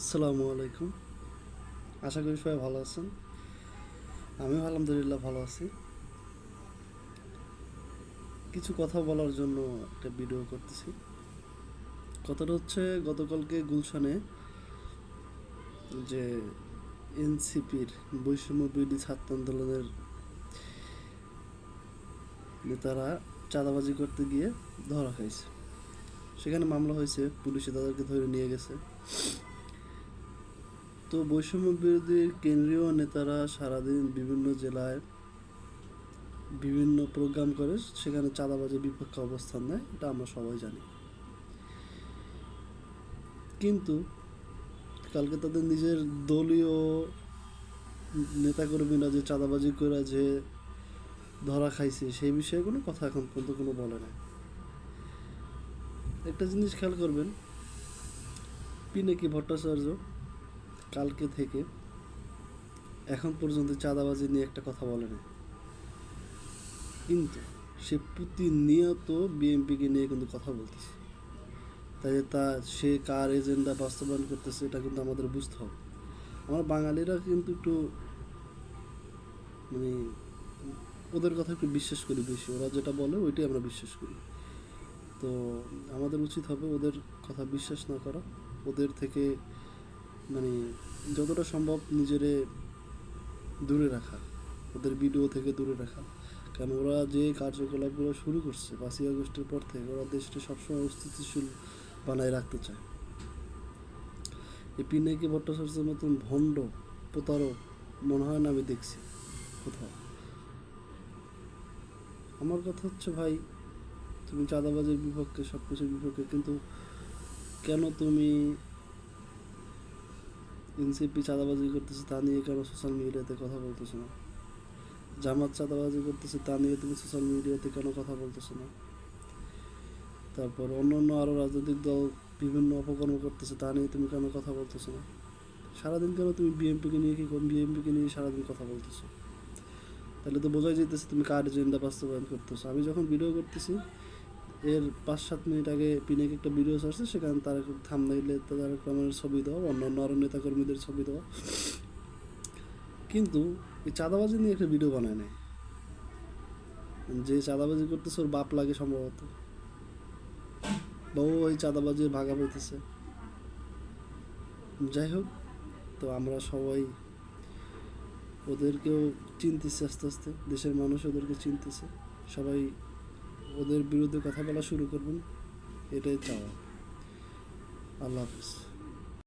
আসসালামু আলাইকুম। আশা করি সবাই ভালো আছেন। আমিও আলহামদুলিল্লাহ ভালো আছি। কিছু কথা বলার জন্য একটা ভিডিও করতেছি। কথাটা হচ্ছে, গতকালকে গুলশানে যে এনসিপির বৈষম্য বিরোধী ছাত্র আন্দোলনের নেতারা চাঁদাবাজি করতে গিয়ে ধরা খাইছে। সেখানে মামলা হয়েছে, পুলিশে তাদেরকে ধরে নিয়ে গেছে। তো বৈষম্য বিরোধী কেন্দ্রীয় নেতারা সারাদিন বিভিন্ন জেলায় বিভিন্ন প্রোগ্রাম করে, সেখানে চাঁদাবাজির বিপক্ষে অবস্থান নেয়, এটা আমরা সবাই জানি। কিন্তু কালকে তাদের নিজের দলীয় নেতাকর্মীরা যে চাঁদাবাজি করে যে ধরা খাইছে, সেই বিষয়ে কোনো কথা এখন পর্যন্ত কোনো বলে না একটা জিনিস খেয়াল করবেন, পিনাকি ভট্টাচার্য কালকে থেকে এখন পর্যন্ত চাঁদাবাজি নিয়ে একটা কথা বলে না কিন্তু সে প্রতিনিয়ত বিএনপিকে নিয়ে কিন্তু কথা বলতেছে। তাই তা, সে কার এজেন্ডা বাস্তবায়ন করতেছে, এটা কিন্তু আমাদের বুঝতে হবে। আমার বাঙালিরা কিন্তু একটু মানে ওদের কথা একটু বিশ্বাস করি বেশি। ওরা যেটা বলে, ওইটাই আমরা বিশ্বাস করি। তো আমাদের উচিত হবে ওদের কথা বিশ্বাস না করা। ওদের থেকে মানে যতটা সম্ভব নিজেরে দূরে রাখা, ওদের ভিডিও থেকে দূরে রাখা। কারণ ওরা যে কার্যকলাপগুলো শুরু করছে পাঁচই আগস্টের পর থেকে, ওরা দেশটা সবসময় অস্থিতিশীল বানায় রাখতে চায়। এই পিনাকি ভট্টাচার্যের মতন ভণ্ড, প্রতারক, মনে হয় না আমি দেখছি কোথাও। আমার কথা হচ্ছে ভাই, তুমি চাঁদাবাজের বিপক্ষে সব কিছুর বিপক্ষে, কিন্তু কেন তুমি এনসিপি চাঁদাবাজি করতেছে তা নিয়ে কেন সোশ্যাল মিডিয়াতে কথা বলতেছো না? জামাত চাঁদাবাজি করতেছে তা নিয়ে তুমি সোশ্যাল মিডিয়াতে কেন কথা বলতেছো না? তারপর অন্য অন্য আরও রাজনৈতিক দল বিভিন্ন অপকর্ম করতেছে তা নিয়ে তুমি কেন কথা বলতেছো না? সারাদিন কেন তুমি বিএমপিকে নিয়ে কি বিএমপিকে নিয়ে সারাদিন কথা বলতেছো? তাহলে তো বোঝাই যেতেছে তুমি কার এজেন্ডা বাস্তবায়ন করতেছো। আমি যখন ভিডিও করতেছি এর পাঁচ সাত মিনিট আগে পিনেক একটা ভিডিও আসছে সেখানে তার থামনাইলে তার রহমানের ছবি দেওয়া, অন্যান্য আরও নেতাকর্মীদের ছবি দেওয়া। কিন্তু এই চাঁদাবাজি নিয়ে একটা ভিডিও বানায় নাই। যে চাঁদাবাজি করতেছে, ওর বাপ লাগে সম্ভবত। বা ও ওই চাঁদাবাজির ভাগা পেতেছে যাই হোক, তো আমরা সবাই ওদেরকেও চিনতেছে আস্তে আস্তে, দেশের মানুষ ওদেরকে চিনতেছে। সবাই ওদের বিরুদ্ধে কথা বলা শুরু করবেন এটাই চাওয়া। আল্লাহ হাফিজ।